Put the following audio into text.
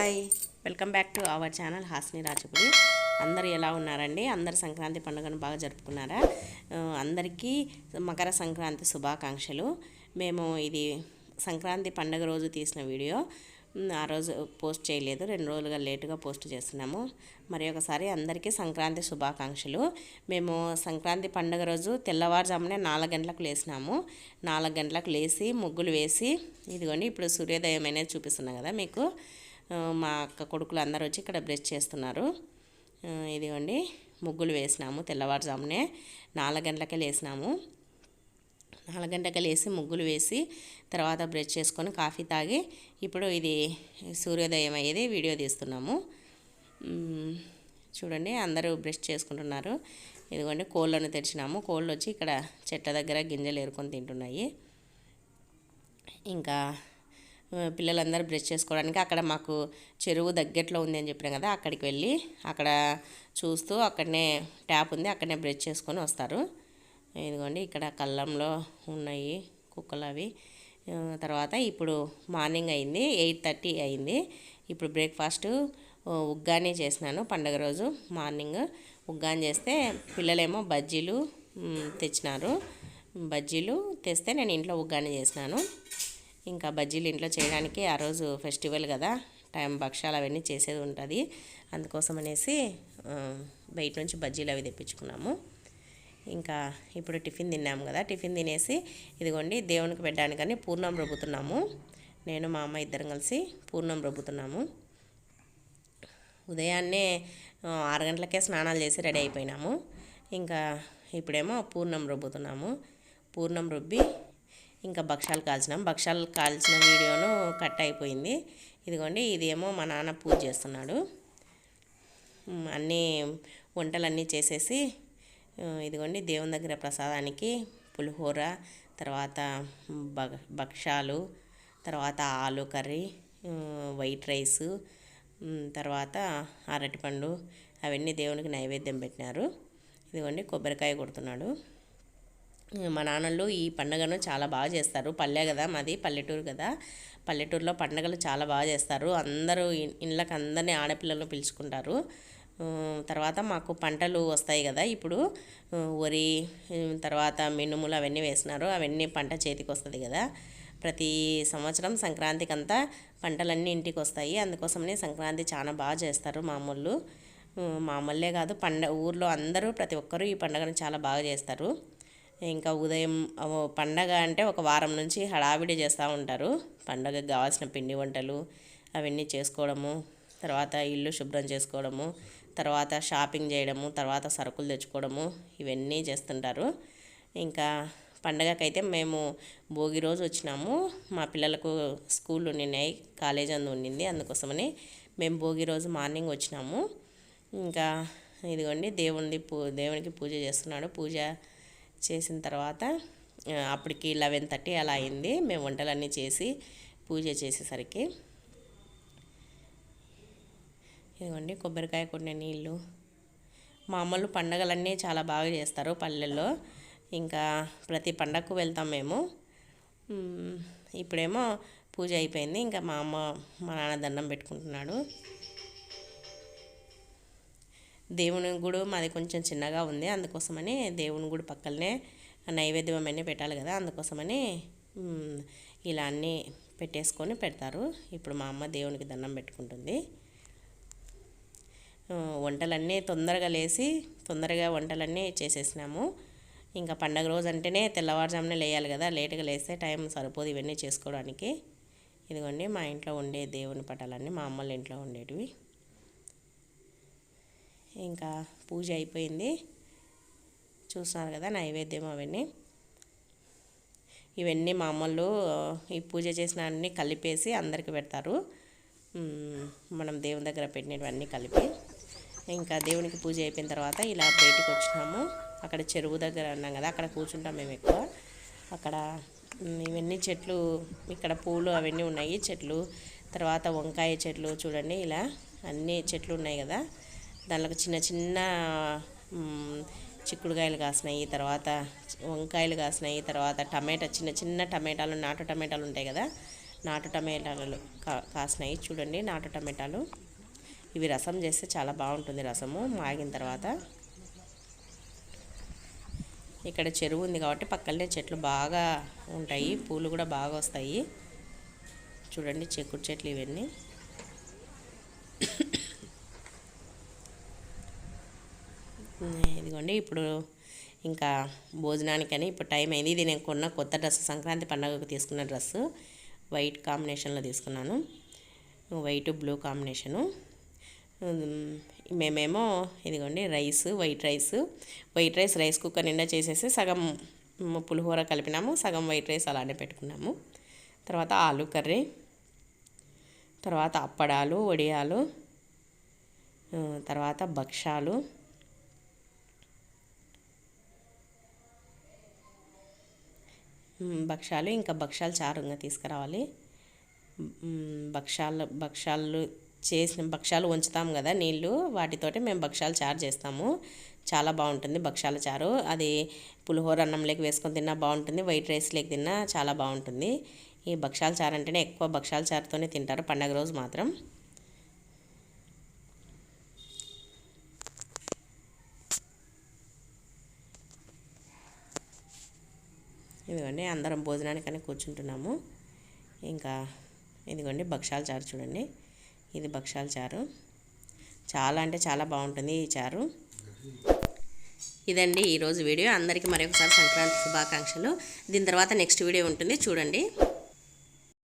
Hi welcome back to our channel Hasni Rajapudi అందరు ఎలా ఉన్నారండి? అందరు సంక్రాంతి పండుగను బాగా జరుపుకున్నారా? అందరికీ మకర సంక్రాంతి శుభాకాంక్షలు. మేము ఇది సంక్రాంతి పండుగ రోజు తీసిన వీడియో. ఆ రోజు పోస్ట్ చేయలేదు. రెండు రోజులుగా లేటుగా పోస్ట్ చేస్తున్నాము. మరి ఒకసారి అందరికీ సంక్రాంతి శుభాకాంక్షలు. మేము సంక్రాంతి పండుగ రోజు తెల్లవారుజామునే నాలుగు గంటలకు లేచినాము నాలుగు గంటలకు లేచి ముగ్గులు వేసి ఇదిగోండి ఇప్పుడు సూర్యోదయం అనేది చూపిస్తున్నాం కదా మీకు. మా అక్క కొడుకులు అందరూ వచ్చి ఇక్కడ బ్రష్ చేస్తున్నారు. ఇదిగోండి ముగ్గులు వేసినాము తెల్లవారుజామునే. నాలుగు గంటలకే లేసినాము. నాలుగు గంటలకు లేసి ముగ్గులు వేసి తర్వాత బ్రష్ చేసుకొని కాఫీ తాగి ఇప్పుడు ఇది సూర్యోదయం అయ్యేది వీడియో తీస్తున్నాము. చూడండి అందరూ బ్రష్ చేసుకుంటున్నారు. ఇదిగోండి కోళ్ళను తెరిచినాము. కోళ్ళు వచ్చి ఇక్కడ చెట్ల దగ్గర గింజలు ఏరుకొని తింటున్నాయి. ఇంకా పిల్లలందరూ బ్రష్ చేసుకోవడానికి అక్కడ మాకు చెరువు దగ్గరలో ఉంది అని చెప్పాను కదా అక్కడికి వెళ్ళి అక్కడ చూస్తూ అక్కడనే ట్యాప్ ఉంది అక్కడనే బ్రష్ చేసుకొని వస్తారు. ఇదిగోండి ఇక్కడ కళ్ళంలో ఉన్నాయి కుక్కలు అవి. తర్వాత ఇప్పుడు మార్నింగ్ అయింది ఎయిట్ థర్టీ అయింది. ఇప్పుడు బ్రేక్ఫాస్ట్ ఉగ్గాని చేసినాను పండగ రోజు మార్నింగ్. ఉగ్గాని చేస్తే పిల్లలేమో బజ్జీలు తెచ్చినారు. బజ్జీలు తెస్తే నేను ఇంట్లో ఉగ్గాని చేసినాను. ఇంకా బజ్జీలు ఇంట్లో చేయడానికి ఆ రోజు ఫెస్టివల్ కదా టైం భక్షాలు అవన్నీ చేసేది ఉంటుంది. అందుకోసం అనేసి బయట నుంచి బజ్జీలు అవి తెప్పించుకున్నాము. ఇంకా ఇప్పుడు టిఫిన్ తిన్నాము కదా టిఫిన్ తినేసి ఇదిగోండి దేవునికి పెట్టడానికని పూర్ణం రుబ్బుతున్నాము. నేను మా అమ్మ ఇద్దరం కలిసి పూర్ణం రుబ్బుతున్నాము. ఉదయాన్నే ఆరు గంటలకే స్నానాలు చేసి రెడీ అయిపోయినాము. ఇంకా ఇప్పుడేమో పూర్ణం రుబ్బుతున్నాము. పూర్ణం రుబ్బి ఇంకా భక్షాలు కాల్చినాం. భక్షాలు కాల్చిన వీడియోను కట్ అయిపోయింది. ఇదిగోండి ఇదేమో మా నాన్న పూజ చేస్తున్నాడు. అన్నీ వంటలన్నీ చేసేసి ఇదిగోండి దేవుని దగ్గర ప్రసాదానికి పులిహోర తర్వాత భక్షాలు తర్వాత ఆలు కర్రీ వైట్ రైసు తర్వాత అరటిపండు అవన్నీ దేవునికి నైవేద్యం పెట్టినారు. ఇదిగోండి కొబ్బరికాయ కొడుతున్నాడు. మా నాన్నలు ఈ పండుగను చాలా బాగా చేస్తారు. పల్లె కదా మాది పల్లెటూరు కదా. పల్లెటూరులో పండుగలు చాలా బాగా చేస్తారు. అందరూ ఇళ్ళకి అందరినీ ఆడపిల్లలు పిలుచుకుంటారు. తర్వాత మాకు పంటలు వస్తాయి కదా ఇప్పుడు. వరి తర్వాత మినుములు అవన్నీ వేసినారు. అవన్నీ పంట చేతికి వస్తుంది కదా. ప్రతి సంవత్సరం సంక్రాంతికి అంతా పంటలన్నీ ఇంటికి వస్తాయి. అందుకోసమనే సంక్రాంతి చాలా బాగా చేస్తారు మామూలు మామూలే కాదు పండ ఊర్లో అందరూ ప్రతి ఒక్కరూ ఈ పండుగను చాలా బాగా చేస్తారు. ఇంకా ఉదయం పండగ అంటే ఒక వారం నుంచి హడావిడి చేస్తూ ఉంటారు. పండగకు కావాల్సిన పిండి వంటలు అవన్నీ చేసుకోవడము తర్వాత ఇల్లు శుభ్రం చేసుకోవడము తర్వాత షాపింగ్ చేయడము తర్వాత సరుకులు తెచ్చుకోవడము ఇవన్నీ చేస్తుంటారు. ఇంకా పండగకైతే మేము భోగి రోజు వచ్చినాము. మా పిల్లలకు స్కూల్ ఉండినాయి కాలేజ్ అందు ఉండింది. అందుకోసమని మేము భోగి రోజు మార్నింగ్ వచ్చినాము. ఇంకా ఇదిగోండి దేవుని పూ దేవునికి పూజ చేస్తున్నాడు. పూజ చేసిన తర్వాత అప్పటికి లెవెన్ థర్టీ అలా అయింది. మేము వంటలన్నీ చేసి పూజ చేసేసరికి ఇదిగోండి కొబ్బరికాయ కొన్ని నీళ్ళు. మామూలు పండగలన్నీ చాలా బాగా చేస్తారు పల్లెల్లో. ఇంకా ప్రతి పండగకు వెళ్తాం మేము. ఇప్పుడేమో పూజ అయిపోయింది. ఇంకా మా అమ్మ మా నాన్న దండం పెట్టుకుంటున్నాడు. దేవుని గుడి మాది కొంచెం చిన్నగా ఉంది. అందుకోసమని దేవుని గుడి పక్కనే నైవేద్యం అవన్నీ పెట్టాలి కదా. అందుకోసమని ఇలా అన్నీ పెట్టేసుకొని పెడతారు. ఇప్పుడు మా అమ్మ దేవునికి దండం పెట్టుకుంటుంది. వంటలన్నీ తొందరగా లేచి తొందరగా వంటలన్నీ చేసేసినాము. ఇంకా పండగ రోజు అంటేనే తెల్లవారుజామునే లేయాలి కదా. లేటుగా లేస్తే టైం సరిపోదు ఇవన్నీ చేసుకోవడానికి. ఇదిగోండి మా ఇంట్లో ఉండే దేవుని పటాలన్నీ మా అమ్మల ఇంట్లో ఉండేటివి. ఇంకా పూజ అయిపోయింది. చూస్తున్నారు కదా నైవేద్యం అవన్నీ. ఇవన్నీ మా అమ్మలు ఈ పూజ చేసిన అన్నీ కలిపేసి అందరికి పెడతారు. మనం దేవుని దగ్గర పెట్టినవన్నీ కలిపి. ఇంకా దేవునికి పూజ అయిపోయిన తర్వాత ఇలా బయటికి వచ్చినాము. అక్కడ చెరువు దగ్గర ఉన్నాం కదా అక్కడ కూర్చుంటాం మేము ఎక్కువ. అక్కడ ఇవన్నీ చెట్లు ఇక్కడ పూలు అవన్నీ ఉన్నాయి చెట్లు. తర్వాత వంకాయ చెట్లు చూడండి ఇలా అన్ని చెట్లు ఉన్నాయి కదా. దానిలో చిన్న చిన్న చిక్కుడుకాయలు కాసినాయి తర్వాత వంకాయలు కాసినాయి తర్వాత టమాటా చిన్న చిన్న టమాటాలు నాటు టమాటాలు ఉంటాయి కదా నాటు టమాటాలు కా కాసినాయి. చూడండి నాటు టమాటాలు. ఇవి రసం చేస్తే చాలా బాగుంటుంది రసము. మాగిన తర్వాత ఇక్కడ చెరువు ఉంది కాబట్టి పక్కనే చెట్లు బాగా ఉంటాయి. పూలు కూడా బాగా వస్తాయి. చూడండి చెక్కుడు చెట్లు ఇవన్నీ. ఇదిగోండి ఇప్పుడు ఇంకా భోజనానికని ఇప్పుడు టైం అయింది. ఇది నేను కొన్న కొత్త డ్రెస్ సంక్రాంతి పండుగకు తీసుకున్న డ్రెస్సు వైట్ కాంబినేషన్లో తీసుకున్నాను. White blue combination. మేమేమో ఇదిగోండి rice white rice. White rice rice cooker నిండా చేసేసి సగం పులిహోర కలిపినాము. సగం వైట్ రైస్ అలానే పెట్టుకున్నాము. తర్వాత ఆలు కర్రీ. తర్వాత అప్పడాలు వడియాలు. తర్వాత భక్షాలు భక్షాలు ఇంకా భక్షాలు చారుగా తీసుకురావాలి. భక్షాలు భక్షాలు చేసిన భక్షాలు ఉంచుతాం కదా నీళ్ళు. వాటితోటి మేము భక్షాలు చారు చేస్తాము. చాలా బాగుంటుంది భక్షాల చారు. అది పులిహోర అన్నంలోకి వేసుకొని తిన్నా బాగుంటుంది. వైట్ రైస్లోకి తిన్నా చాలా బాగుంటుంది. ఈ భక్షాల చారు అంటేనే ఎక్కువ భక్షాల చారుతోనే తింటారు. పండగ రోజు మాత్రం. ఇదిగోండి అందరం భోజనానికని కూర్చుంటున్నాము. ఇంకా ఇదిగోండి భక్షాల చారు చూడండి. ఇది భక్షాల చారు. చాలా అంటే చాలా బాగుంటుంది ఈ చారు. ఇదండి ఈరోజు వీడియో. అందరికీ మరొకసారి సంక్రాంతి శుభాకాంక్షలు. దీని తర్వాత నెక్స్ట్ వీడియో ఉంటుంది. చూడండి.